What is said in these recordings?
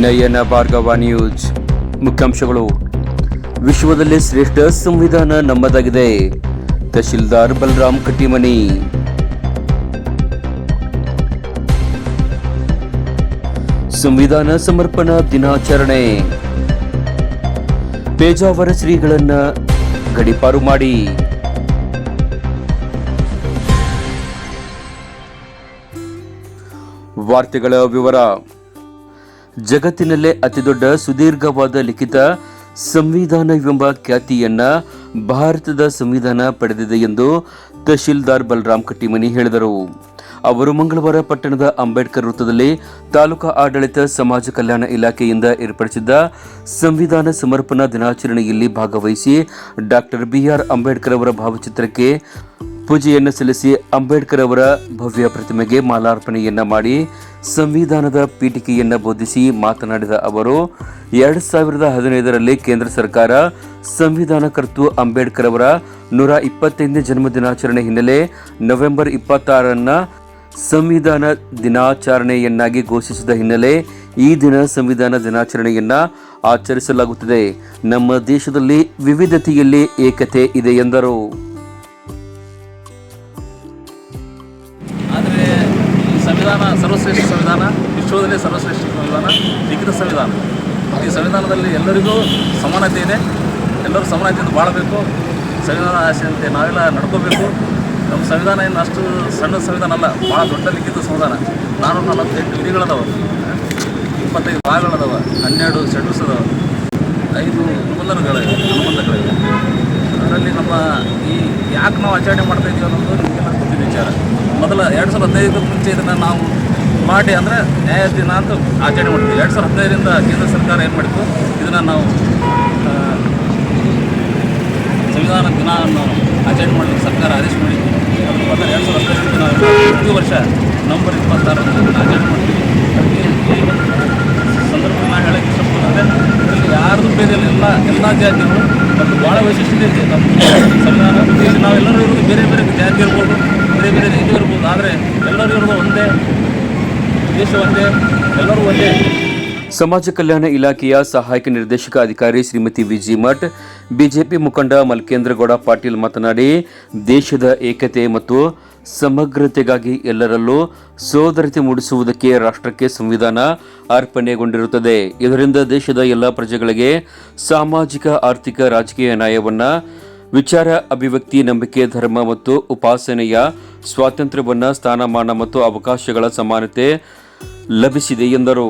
ನಯನ Bhargava news. ಮುಖ್ಯಾಂಶಗಳು. ವಿಶ್ವದಲ್ಲೇ ಶ್ರೇಷ್ಠ ಸಂವಿಧಾನ ನಮ್ಮದಾಗಿದೆ. ತಹಶೀಲ್ದಾರ್ ಬಲರಾಮ್ ಕಟ್ಟಿಮನಿ. ಸಂವಿಧಾನ ಸಮರ್ಪಣಾ ದಿನಾಚರಣೆ. ಪೇಜಾವರ ಶ್ರೀಗಳನ್ನ ಗಡಿಪಾರು ಮಾಡಿ. ವಾರ್ತೆಗಳ ವಿವರ. ಜಗತ್ತಿನಲ್ಲೇ ಅತಿದೊಡ್ಡ ಸುದೀರ್ಘವಾದ ಲಿಖಿತ ಸಂವಿಧಾನವೆಂಬ ಖ್ಯಾತಿಯನ್ನ ಭಾರತದ ಸಂವಿಧಾನ ಪಡೆದಿದೆ ಎಂದು ತಹಶೀಲ್ದಾರ್ ಬಲರಾಮ್ ಕಟ್ಟಿಮನಿ ಹೇಳಿದರು. ಅವರು ಮಂಗಳವಾರ ಪಟ್ಟಣದ ಅಂಬೇಡ್ಕರ್ ವೃತ್ತದಲ್ಲಿ ತಾಲೂಕಾ ಆಡಳಿತ ಸಮಾಜ ಕಲ್ಯಾಣ ಇಲಾಖೆಯಿಂದ ಏರ್ಪಡಿಸಿದ್ದ ಸಂವಿಧಾನ ಸಮರ್ಪಣಾ ದಿನಾಚರಣೆಯಲ್ಲಿ ಭಾಗವಹಿಸಿ ಡಾಕ್ಟರ್ ಬಿಆರ್ ಅಂಬೇಡ್ಕರ್ ಅವರ ಭಾವಚಿತ್ರಕ್ಕೆ ಪೂಜೆಯನ್ನು ಸಲ್ಲಿಸಿ ಅಂಬೇಡ್ಕರ್ ಅವರ ಭವ್ಯ ಪ್ರತಿಮೆಗೆ ಮಾಲಾರ್ಪಣೆಯನ್ನ ಮಾಡಿ ಸಂವಿಧಾನದ ಪೀಠಿಕೆಯನ್ನ ಬೋಧಿಸಿ ಮಾತನಾಡಿದ ಅವರು, ಎರಡ್ ಸಾವಿರದ ಹದಿನೈದರಲ್ಲಿ ಕೇಂದ್ರ ಸರ್ಕಾರ ಸಂವಿಧಾನ ಕರ್ತು ಅಂಬೇಡ್ಕರ್ ಅವರ ನೂರ ಇಪ್ಪತ್ತೈದನೇ ಜನ್ಮ ದಿನಾಚರಣೆ ಹಿನ್ನೆಲೆ ನವೆಂಬರ್ ಇಪ್ಪತ್ತಾರನ್ನ ಸಂವಿಧಾನ ದಿನಾಚರಣೆಯನ್ನಾಗಿ ಘೋಷಿಸಿದ ಹಿನ್ನೆಲೆ ಈ ದಿನ ಸಂವಿಧಾನ ದಿನಾಚರಣೆಯನ್ನ ಆಚರಿಸಲಾಗುತ್ತದೆ. ನಮ್ಮ ದೇಶದಲ್ಲಿ ವಿವಿಧತೆಯಲ್ಲಿ ಏಕತೆ ಇದೆ ಎಂದರು. ಸಂವಿಧಾನ, ಸರ್ವಶ್ರೇಷ್ಠ ಸಂವಿಧಾನ, ವಿಶ್ವದಲ್ಲೇ ಸರ್ವಶ್ರೇಷ್ಠ ಸಂವಿಧಾನ, ಲಿಖಿತ ಸಂವಿಧಾನ. ಈ ಸಂವಿಧಾನದಲ್ಲಿ ಎಲ್ಲರಿಗೂ ಸಮಾನತೆ ಇದೆ ಎಲ್ಲರೂ ಸಮಾನತೆಯಿಂದ ಬಾಳಬೇಕು. ಸಂವಿಧಾನ ಆಸೆಯಂತೆ ನಾವೆಲ್ಲ ನಡ್ಕೋಬೇಕು. ನಮ್ಮ ಸಂವಿಧಾನ ಏನು ಅಷ್ಟು ಸಣ್ಣ ಸಂವಿಧಾನ ಅಲ್ಲ, ಭಾಳ ದೊಡ್ಡ ಲಿಖಿತ ಸಂವಿಧಾನ. ನಾನು ನಲವತ್ತೆಂಟು ವಿಧಿಗಳದಾವ. ಇಪ್ಪತ್ತೈದು ಭಾಗಗಳದಾವ. ಹನ್ನೆರಡು ಶೆಡ್ಯೂಲ್ಸ್ ಅದಾವ. ಐದು ನಿಬಂಧನೆಗಳಿವೆ ಅನುಬಂಧಗಳಿವೆ. ಅದರಲ್ಲಿ ನಮ್ಮ ಈ ಯಾಕೆ ನಾವು ಆಚರಣೆ ಮಾಡ್ತಾ ಇದೀವಿ ಅನ್ನೋದು ನಿಮಗೆಲ್ಲ ಗೊತ್ತಿದೆ ವಿಚಾರ. ಮೊದಲ ಎರಡು ಸಾವಿರದ ಹದಿನೈದಕ್ಕೆ ಮುಂಚೆ ಇದನ್ನು ನಾವು ಮಾಡಿ ಅಂದರೆ ನ್ಯಾಯ ದಿನ ಅಂತ ಆಚರಣೆ ಮಾಡ್ತೀವಿ. ಎರಡು ಸಾವಿರದ ಹದಿನೈದರಿಂದ ಕೇಂದ್ರ ಸರ್ಕಾರ ಏನು ಮಾಡಿತ್ತು? ಇದನ್ನು ನಾವು ಸಂವಿಧಾನ ದಿನ ಆಚರಣೆ ಮಾಡಲಿಕ್ಕೆ ಸರ್ಕಾರ ಆದೇಶ ಮಾಡಿತ್ತು. ಪ್ರಕಾರ ಎರಡು ಸಾವಿರದ ಹದಿನೈದು ನಾವು ಪ್ರತಿ ವರ್ಷ, ನವಂಬರ್ ಇಪ್ಪತ್ತಾರರಂದು ಇದನ್ನು ಆಚರಣೆ ಮಾಡ್ತೀವಿ. ಈ ಸಂದರ್ಭದಲ್ಲಿ ನಾನು ಹೇಳೋಕ್ಕೆ ಇಷ್ಟಪಡ್ತೇನೆ ಇದರಲ್ಲಿ ಯಾರ್ದು ಇಲ್ಲ, ಎಲ್ಲ ಎಲ್ಲ ಜಾತಿಗಳು ಮತ್ತು ಭಾಳ ವೈಶಿಷ್ಟ್ಯತೆ ಇದೆ. ನಮ್ಮ ಸಂವಿಧಾನ ನಾವೆಲ್ಲರೂ ಇರೋದು ಬೇರೆ ಬೇರೆ ಜಾತಿ ಇರ್ಬೋದು. ಬೇರೆ ಬೇರೆ ರೀತಿ ಇರ್ಬೋದು. ಆದರೆ ಎಲ್ಲರಿಗೂ ಒಂದೇ, ದೇಶ ಒಂದೇ, ಎಲ್ಲರೂ ಒಂದೇ. ಸಮಾಜ ಕಲ್ಯಾಣ ಇಲಾಖೆಯ ಸಹಾಯಕ ನಿರ್ದೇಶಕ ಅಧಿಕಾರಿ ಶ್ರೀಮತಿ ವಿಜಿ ಮಠ್, ಬಿಜೆಪಿ ಮುಖಂಡ ಮಲ್ಕೇಂದ್ರಗೌಡ ಪಾಟೀಲ್ ಮಾತನಾಡಿ, ದೇಶದ ಏಕತೆ ಮತ್ತು ಸಮಗ್ರತೆಗಾಗಿ ಎಲ್ಲರಲ್ಲೂ ಸೋದರತೆ ಮೂಡಿಸುವುದಕ್ಕೆ ರಾಷ್ಟ್ರಕ್ಕೆ ಸಂವಿಧಾನ ಅರ್ಪಣೆಗೊಂಡಿರುತ್ತದೆ. ಇದರಿಂದ ದೇಶದ ಎಲ್ಲ ಪ್ರಜೆಗಳಿಗೆ ಸಾಮಾಜಿಕ, ಆರ್ಥಿಕ, ರಾಜಕೀಯ ನ್ಯಾಯವನ್ನ ವಿಚಾರ, ಅಭಿವ್ಯಕ್ತಿ, ನಂಬಿಕೆ, ಧರ್ಮ ಮತ್ತು ಉಪಾಸನೆಯ ಸ್ವಾತಂತ್ರ್ಯವನ್ನ ಸ್ಥಾನಮಾನ ಮತ್ತು ಅವಕಾಶಗಳ ಸಮಾನತೆ ಲಭಿಸಿದೆ ಎಂದರು.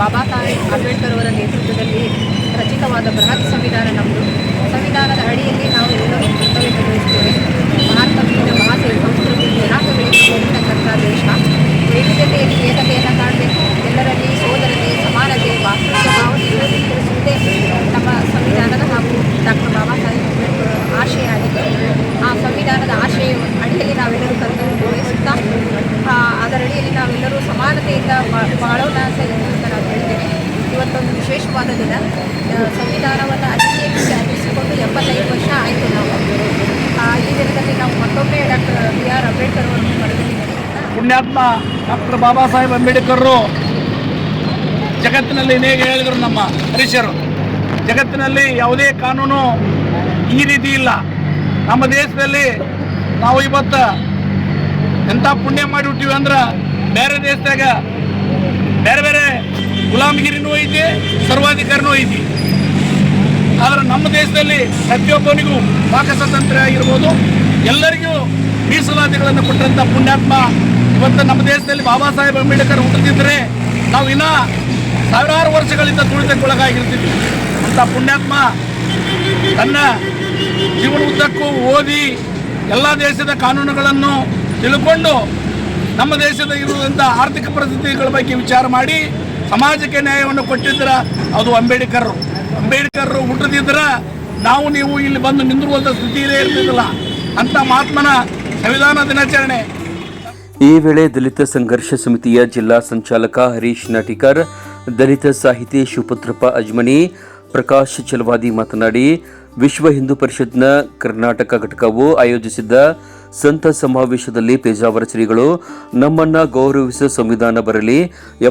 ಬಾಬಾ ಸಾಹೇಬ್ ಅಂಬೇಡ್ಕರ್ ಅವರ ನೇತೃತ್ವದಲ್ಲಿ ರಚಿತವಾದ ಬೃಹತ್ ಸಂವಿಧಾನ ನಮ್ಮದು. ಸಂವಿಧಾನದ ಅಡಿಯಲ್ಲಿ ನಾವು ಎಲ್ಲರೂ ಕರ್ತವ್ಯ ನಿರ್ವಹಿಸ್ತೇವೆ ಭಾರತ ವಿವಿಧ ಭಾಷೆ ಸಂಸ್ಕೃತಿ ಜನಾಂಗಗಳಿಗೆ ಸೇರಿರ್ತಕ್ಕಂಥ ದೇಶ ವೈವಿಧ್ಯತೆಯಲ್ಲಿ ಏಕತೆಯನ್ನು ಕಾಣಬೇಕು ಎಲ್ಲರಲ್ಲಿ ಸೋದರತೆ ಸಮಾನತೆ ಭಾತೃತ್ವ ಭಾವನೆಗಳನ್ನು ತಿಳಿಸುವುದೇ ನಮ್ಮ ಸಂವಿಧಾನದ ಹಾಗೂ ಡಾಕ್ಟರ್ ಬಾಬಾ ಸಾಹೇಬ್ ಅಂಬೇಡ್ಕರ್ ಆಶಯ ಆಗಿದೆ ಆ ಸಂವಿಧಾನದ ಆಶಯ ಅಡಿಯಲ್ಲಿ ನಾವೆಲ್ಲರೂ ಕರ್ತವ್ಯ ನಿರ್ವಹಿಸುತ್ತಾ ಆ, ಅದರಡಿಯಲ್ಲಿ ನಾವೆಲ್ಲರೂ ಸಮಾನತೆಯಿಂದ ಮಾಡೋಣ ಅಂತ ಹೇಳ್ತೇನೆ. ಇವತ್ತೊಂದು ವಿಶೇಷವಾದ ದಿನ ಸಂವಿಧಾನವನ್ನು ಅಧಿಕೃತ ಅರ್ಪಿಸಿಕೊಂಡು ಎಪ್ಪತ್ತೈದು ವರ್ಷ ಆಯಿತು ನಾವು. ಆ, ಈ ದಿನದಲ್ಲಿ ನಾವು ಮತ್ತೊಮ್ಮೆ ಡಾಕ್ಟರ್ ಬಿ ಆರ್ ಅಂಬೇಡ್ಕರ್ ಅವರನ್ನು ಮಾಡಿದ್ರು ಪುಣ್ಯಾತ್ಮ ಡಾಕ್ಟರ್ ಬಾಬಾ ಸಾಹೇಬ್ ಅಂಬೇಡ್ಕರ್ರು ಜಗತ್ತಿನಲ್ಲಿ ಹೇಗೆ ಹೇಳಿದರು ನಮ್ಮ ಹರೀಶರು. ಜಗತ್ತಿನಲ್ಲಿ ಯಾವುದೇ ಕಾನೂನು ಈ ರೀತಿ ಇಲ್ಲ. ನಮ್ಮ ದೇಶದಲ್ಲಿ ನಾವು ಇವತ್ತು ಎಂಥ ಪುಣ್ಯ ಮಾಡಿಬಿಟ್ಟಿವಿ ಅಂದ್ರೆ ಬೇರೆ ದೇಶದಾಗ ಬೇರೆ ಬೇರೆ ಗುಲಾಮಗಿರಿನೂ ಐತಿ ಸರ್ವಾಧಿಕಾರನೂ ಐತಿ. ಆದರೆ ನಮ್ಮ ದೇಶದಲ್ಲಿ ಪ್ರತಿಯೊಬ್ಬನಿಗೂ ಸ್ವಾತಂತ್ರ್ಯ ಆಗಿರ್ಬೋದು, ಎಲ್ಲರಿಗೂ ಮೀಸಲಾತಿಗಳನ್ನು ಕೊಟ್ಟಂಥ ಪುಣ್ಯಾತ್ಮ ಇವತ್ತು ನಮ್ಮ ದೇಶದಲ್ಲಿ ಬಾಬಾ ಸಾಹೇಬ್ ಅಂಬೇಡ್ಕರ್ ಹುಟ್ಟಿದ್ರೆ ನಾವು ಇನ್ನ ಸಾವಿರಾರು ವರ್ಷಗಳಿಂದ ತುಳಿತಕ್ಕೊಳಗಾಗಿರ್ತೀವಿ ಅಂತ ಪುಣ್ಯಾತ್ಮ ತನ್ನ ಜೀವನ ಉದ್ದಕ್ಕೂ ಓದಿ ಎಲ್ಲ ದೇಶದ ಕಾನೂನುಗಳನ್ನು ತಿಳ್ಕೊಂಡು ನಮ್ಮ ದೇಶದ ಇರುವಂಥ ಆರ್ಥಿಕ ಪರಿಸ್ಥಿತಿಗಳ ಬಗ್ಗೆ ವಿಚಾರ ಮಾಡಿ ಸಮಾಜಕ್ಕೆ ನ್ಯಾಯವನ್ನು ಕೊಟ್ಟಿದ್ರ ಅದು ಅಂಬೇಡ್ಕರ್ ಅಂಬೇಡ್ಕರ್ ಹುಟ್ಟದಿದ್ರ ನಾವು ನೀವು ಇಲ್ಲಿ ಬಂದು ನಿಂದಿರುವಂಥ ಸ್ಥಿತಿ ಇರ್ತಿದ್ದಿಲ್ಲ ಅಂತ ಮಹಾತ್ಮನ ಸಂವಿಧಾನ ದಿನಾಚರಣೆ. ಈ ವೇಳೆ ದಲಿತ ಸಂಘರ್ಷ ಸಮಿತಿಯ ಜಿಲ್ಲಾ ಸಂಚಾಲಕ ಹರೀಶ್ ನಾಟಿಕರ್, ದಲಿತ ಸಾಹಿತಿ ಶಿವಪುತ್ರಪ್ಪ ಅಜ್ಮನಿ, ಪ್ರಕಾಶ್ ಚಲವಾದಿ ಮಾತನಾಡಿ ವಿಶ್ವ ಹಿಂದೂ ಪರಿಷತ್ನ ಕರ್ನಾಟಕ ಘಟಕವು ಆಯೋಜಿಸಿದ್ದ ಸಂತ ಸಮಾವೇಶದಲ್ಲಿ ಪೇಜಾವರ ಶ್ರೀಗಳು ನಮ್ಮನ್ನ ಗೌರವಿಸುವ ಸಂವಿಧಾನ ಬರಲಿ,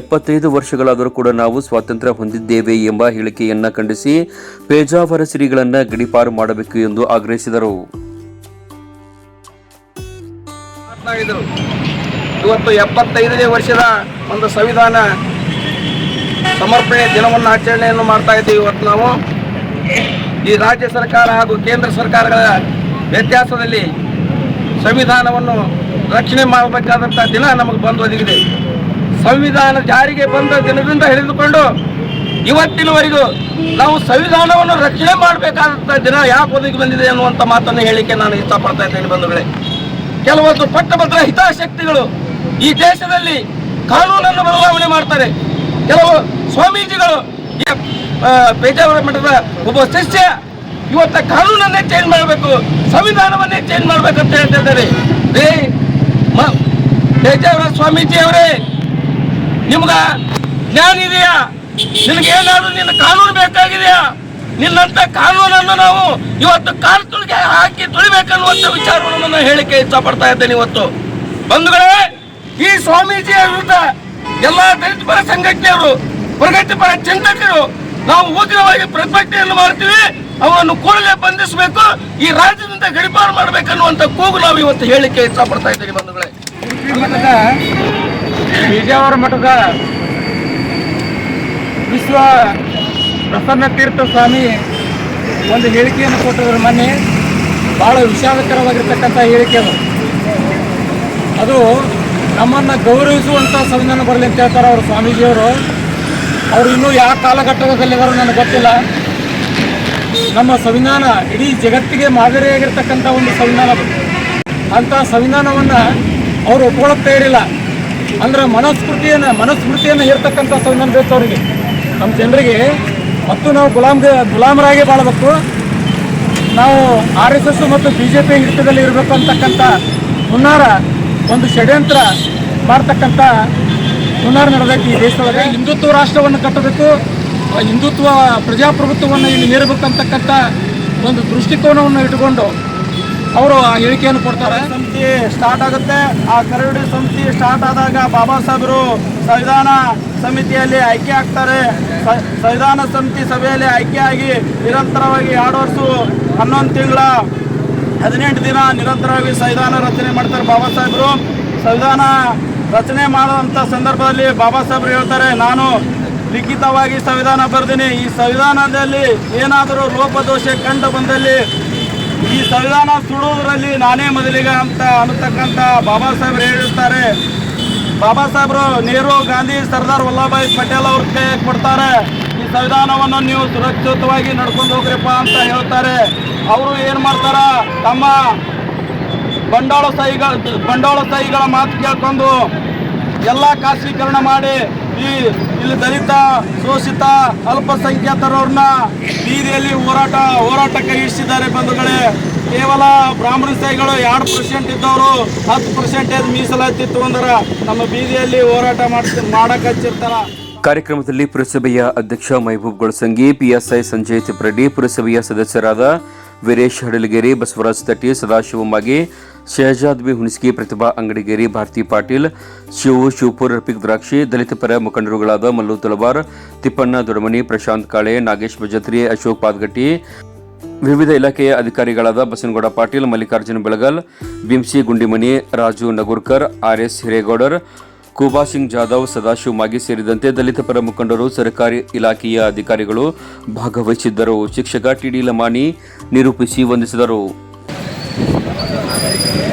ಎಪ್ಪತ್ತೈದು ವರ್ಷಗಳಾದರೂ ಕೂಡ ನಾವು ಸ್ವಾತಂತ್ರ್ಯ ಹೊಂದಿದ್ದೇವೆ ಎಂಬ ಹೇಳಿಕೆಯನ್ನ ಖಂಡಿಸಿ ಪೇಜಾವರ ಶ್ರೀಗಳನ್ನ ಗಡಿಪಾರು ಮಾಡಬೇಕು ಎಂದು ಆಗ್ರಹಿಸಿದರು. ಇವತ್ತು ಎಪ್ಪತ್ತೈದನೇ ವರ್ಷದ ಒಂದು ಸಂವಿಧಾನ ಸಮರ್ಪಣೆ ದಿನವನ್ನು ಆಚರಣೆಯನ್ನು ಮಾಡ್ತಾ ಇದ್ದೀವಿ ಇವತ್ತು ನಾವು. ಈ ರಾಜ್ಯ ಸರ್ಕಾರ ಹಾಗೂ ಕೇಂದ್ರ ಸರ್ಕಾರಗಳ ವ್ಯತ್ಯಾಸದಲ್ಲಿ ಸಂವಿಧಾನವನ್ನು ರಕ್ಷಣೆ ಮಾಡಬೇಕಾದಂಥ ದಿನ ನಮಗೆ ಬಂದು ಒದಗಿದೆ. ಸಂವಿಧಾನ ಜಾರಿಗೆ ಬಂದ ದಿನದಿಂದ ಹಿಡಿದುಕೊಂಡು ಇವತ್ತಿನವರೆಗೂ ನಾವು ಸಂವಿಧಾನವನ್ನು ರಕ್ಷಣೆ ಮಾಡಬೇಕಾದಂಥ ದಿನ ಯಾಕೆ ಒದಗಿ ಬಂದಿದೆ ಅನ್ನುವಂಥ ಮಾತನ್ನು ಹೇಳಿಕೆ ನಾನು ಇಷ್ಟಪಡ್ತಾ ಇದ್ದೇನೆ ಬಂಧುಗಳೇ. ಕೆಲವೊಂದು ಪಟ್ಟಭದ್ರ ಹಿತಾಸಕ್ತಿಗಳು ಈ ದೇಶದಲ್ಲಿ ಕಾನೂನನ್ನು ಬದಲಾವಣೆ ಮಾಡ್ತಾರೆ. ಕೆಲವು ಸ್ವಾಮೀಜಿಗಳು ಪೇಜಾವರ ಮಠದ ಒಬ್ಬ ಶಿಷ್ಯ ಇವತ್ತ ಕಾನೂನನ್ನೇ ಚೇಂಜ್ ಮಾಡಬೇಕು, ಸಂವಿಧಾನವನ್ನೇ ಚೇಂಜ್ ಮಾಡಬೇಕು ಅಂತ ಹೇಳ್ತಿದ್ದಾರೆ ಪೇಜಾವರ ಸ್ವಾಮೀಜಿ ಅವರೇ ನಿಮ್ಗ ಜ್ಞಾನ ಇದೆಯಾ? ನಿನಗೇನಾದ್ರೂ ನಿನ್ನ ಕಾನೂನು ಬೇಕಾಗಿದೆಯಾ? ನಿನ್ನಂತ ಕಾನೂನನ್ನು ನಾವು ಇವತ್ತು ಕಾಲು ತುಳಿಗೆ ಹಾಕಿ ತುಳಿಬೇಕನ್ನುವಂತ ವಿಚಾರವನ್ನು ನಾನು ಹೇಳಿಕೆ ಇಷ್ಟಪಡ್ತಾ ಇದ್ದೇನೆ ಇವತ್ತು. ಬಂಧುಗಳೇ, ಈ ಸ್ವಾಮೀಜಿಯ ವಿರುದ್ಧ ಎಲ್ಲಾ ದಲಿತ ಪರ ಸಂಘಟನೆಯವರು ಪ್ರಗತಿಪರ ಚಿಂತಕರು ನಾವು ಉಗ್ರವಾಗಿ ಪ್ರತಿಭಟನೆಯನ್ನು ಮಾಡ್ತೀವಿ, ಅವರನ್ನು ಕೂಡಲೇ ಬಂಧಿಸಬೇಕು, ಈ ರಾಜ್ಯದಿಂದ ಗಡಿಪಾರು ಮಾಡಬೇಕನ್ನುವಂತ ಕೂಗು ನಾವು ಇವತ್ತು ಹೇಳಿಕೆ ಇಷ್ಟಪಡ್ತಾ ಇದ್ದೀವಿ ಬಂಧುಗಳೇ. ವಿಜಯವರ ಮಠದ ವಿಶ್ವ ಪ್ರಸನ್ನ ತೀರ್ಥ ಸ್ವಾಮಿ ಒಂದು ಹೇಳಿಕೆಯನ್ನು ಕೊಟ್ಟಿದ್ರು ಮೊನ್ನೆ. ಭಾಳ ವಿಷಾದಕರವಾಗಿರ್ತಕ್ಕಂಥ ಹೇಳಿಕೆ ಅದು. ಅದು ನಮ್ಮನ್ನು ಗೌರವಿಸುವಂಥ ಸಂವಿಧಾನ ಬರಲಿ ಅಂತ ಹೇಳ್ತಾರೆ ಅವರು ಸ್ವಾಮೀಜಿಯವರು. ಅವರು ಇನ್ನೂ ಯಾವ ಕಾಲಘಟ್ಟದಲ್ಲಿದ್ದಾರೋ ನನಗೆ ಗೊತ್ತಿಲ್ಲ. ನಮ್ಮ ಸಂವಿಧಾನ ಇಡೀ ಜಗತ್ತಿಗೆ ಮಾದರಿಯಾಗಿರ್ತಕ್ಕಂಥ ಒಂದು ಸಂವಿಧಾನ. ಅಂಥ ಸಂವಿಧಾನವನ್ನು ಅವರು ಒಪ್ಕೊಳ್ಳುತ್ತೇ ಇರಲಿಲ್ಲ. ಅಂದರೆ ಮನಸ್ಫೂರ್ತಿಯನ್ನು ಮನಸ್ಫೂರ್ತಿಯನ್ನು ಇರ್ತಕ್ಕಂಥ ಸಂವಿಧಾನ ಬೇಕು ಅವರಿಗೆ. ನಮ್ಮ ಜನರಿಗೆ, ಮತ್ತು ನಾವು ಗುಲಾಮ್ ಗುಲಾಮರಾಗಿ ಬಾಳಬೇಕು. ನಾವು ಆರ್ ಮತ್ತು ಬಿ ಜೆ ಪಿ ಹಿಡಿತದಲ್ಲಿ ಇರಬೇಕು ಅಂತಕ್ಕಂಥ ಹುನ್ನಾರ, ಒಂದು ಷಡ್ಯಂತ್ರ ಮಾಡ್ತಕ್ಕಂಥ ಹುನ್ನಾರ ನಡೆದೈತಿ ಈ ದೇಶದೊಳಗೆ. ಹಿಂದುತ್ವ ರಾಷ್ಟ್ರವನ್ನು ಕಟ್ಟಬೇಕು ಹಿಂದುತ್ವ ಪ್ರಜಾಪ್ರಭುತ್ವವನ್ನು ಇಲ್ಲಿ ಹೇರಬೇಕಂತಕ್ಕಂಥ ಒಂದು ದೃಷ್ಟಿಕೋನವನ್ನು ಇಟ್ಟುಕೊಂಡು ಅವರು ಆ ಹೇಳಿಕೆಯನ್ನು ಕೊಡ್ತಾರೆ. ಸಮಿತಿ ಸ್ಟಾರ್ಟ್ ಆಗುತ್ತೆ. ಆ ಕರಡಿ ಸಮಿತಿ ಸ್ಟಾರ್ಟ್ ಆದಾಗ ಬಾಬಾ ಸಾಹೇಬರು ಸಂವಿಧಾನ ಸಮಿತಿಯಲ್ಲಿ ಆಯ್ಕೆ ಆಗ್ತಾರೆ. ಸಂವಿಧಾನ ಸಮಿತಿ ಸಭೆಯಲ್ಲಿ ಆಯ್ಕೆಯಾಗಿ ನಿರಂತರವಾಗಿ ಎರಡು ವರ್ಷ, ಹನ್ನೊಂದು ತಿಂಗಳ, ಹದಿನೆಂಟು ದಿನ ನಿರಂತರವಾಗಿ ಸಂವಿಧಾನ ರಚನೆ ಮಾಡ್ತಾರೆ ಬಾಬಾ ಸಾಹೇಬರು. ಸಂವಿಧಾನ ರಚನೆ ಮಾಡುವಂಥ ಸಂದರ್ಭದಲ್ಲಿ ಬಾಬಾ ಸಾಹೇಬರು ಹೇಳ್ತಾರೆ, ನಾನು ಲಿಖಿತವಾಗಿ ಸಂವಿಧಾನ ಬರೆದೀನಿ. ಈ ಸಂವಿಧಾನದಲ್ಲಿ ಏನಾದರೂ ಲೋಪದೋಷ ಕಂಡು ಬಂದಲ್ಲಿ ಈ ಸಂವಿಧಾನ ಸುಡುವುದರಲ್ಲಿ ನಾನೇ ಮೊದಲಿಗೆ ಅಂತ ಅನ್ನತಕ್ಕಂಥ ಬಾಬಾ ಸಾಹೇಬ್ರು ಹೇಳಿರ್ತಾರೆ. ಬಾಬಾ ಸಾಹೇಬರು ನೆಹರು, ಗಾಂಧಿ, ಸರ್ದಾರ್ ವಲ್ಲಭಾಯ್ ಪಟೇಲ್ ಅವ್ರ ಕೈ ಕೊಡ್ತಾರೆ. ಈ ಸಂವಿಧಾನವನ್ನು ನೀವು ಸುರಕ್ಷಿತವಾಗಿ ನಡ್ಕೊಂಡು ಹೋಗ್ರಿಪ್ಪ ಅಂತ ಹೇಳ್ತಾರೆ. ಅವರು ಏನು ಮಾಡ್ತಾರ? ತಮ್ಮ ಬಂಡವಾಳ ಸಾಹಿಗಳ ಬಂಡಾಳ ಸಾಹಿಗಳ ಮಾತು ಕೇಳ್ಕೊಂಡು ಎಲ್ಲ ಖಾಸಗೀಕರಣ ಮಾಡಿ ಈ ಇಲ್ಲಿ ದಲಿತ, ಶೋಷಿತ, ಅಲ್ಪಸಂಖ್ಯಾತರವ್ರನ್ನ ಬೀದಿಯಲ್ಲಿ ಹೋರಾಟ ಹೋರಾಟಕ್ಕೆ ಇಳಿಸಿದ್ದಾರೆ ಬಂಧುಗಳೇ. ಕೇವಲ ಬ್ರಾಹ್ಮಣ ಸ್ಥಾಯಿಗಳು ಎರಡು ಪರ್ಸೆಂಟ್ ಇದ್ದವರು ಹತ್ತು ಪರ್ಸೆಂಟೇಜ್ ಮೀಸಲಾತಿತ್ತು ಅಂದ್ರೆ ನಮ್ಮ ಬೀದಿಯಲ್ಲಿ ಹೋರಾಟ ಮಾಡ್ತಿ ಮಾಡಕ್ಕೆ ಹಚ್ಚಿರ್ತಾರ. ಕಾರ್ಯಕ್ರಮದಲ್ಲಿ ಪುರಸಭೆಯ ಅಧ್ಯಕ್ಷ ಮೈಬೂಬ್ ಗೊಳಸಂಗಿ ಪಿಎಸ್ಐ ಸಂಜಯ್ ತಿಪ್ರೆಡ್ಡಿ, ಪುರಸಭೆಯ ಸದಸ್ಯರಾದ ವೀರೇಶ್ ಹಡಲಗೇರಿ, ಬಸವರಾಜ್ ತಟ್ಟಿ, ಸದಾಶಿವ ಶಹಜಾದ್ ಬಿ ಹುಣಸ್ಗಿ ಪ್ರತಿಭಾ ಅಂಗಡಿಗೇರಿ ಭಾರತಿ ಪಾಟೀಲ್ ಶಿವು ಶಿವಪುರ್ ರಫೀಕ್ ದ್ರಾಕ್ಷಿ, ದಲಿತ ಪರ ಮುಖಂಡರುಗಳಾದ ಮಲ್ಲು ತಲವಾರ್, ತಿಪ್ಪಣ್ಣ ದೊಡಮನಿ, ಪ್ರಶಾಂತ್ ಕಾಳೆ, ನಾಗೇಶ್ ಬಜತ್ರಿ ಅಶೋಕ್ ಪಾದ್ಗಟ್ಟಿ, ವಿವಿಧ ಇಲಾಖೆಯ ಅಧಿಕಾರಿಗಳಾದ ಬಸನಗೌಡ ಪಾಟೀಲ್, ಮಲ್ಲಿಕಾರ್ಜುನ ಬೆಳಗಲ್ ಬಿಂಸಿ ಗುಂಡಿಮನಿ, ರಾಜು ನಗುರ್ಕರ್, ಆರ್ ಎಸ್ ಹಿರೇಗೌಡರ್, ಕೂಬಾ ಸಿಂಗ್ ಜಾಧವ್, ಸದಾಶಿವ್ ಮಾಗಿ ಸೇರಿದಂತೆ ದಲಿತ ಪರ ಮುಖಂಡರು, ಸರ್ಕಾರಿ ಇಲಾಖೆಯ ಅಧಿಕಾರಿಗಳು ಭಾಗವಹಿಸಿದ್ದರು. ಶಿಕ್ಷಕ ಟಿಡಿ ಲಮಾನಿ ನಿರೂಪಿಸಿ ವಂದಿಸಿದರು. Thank you.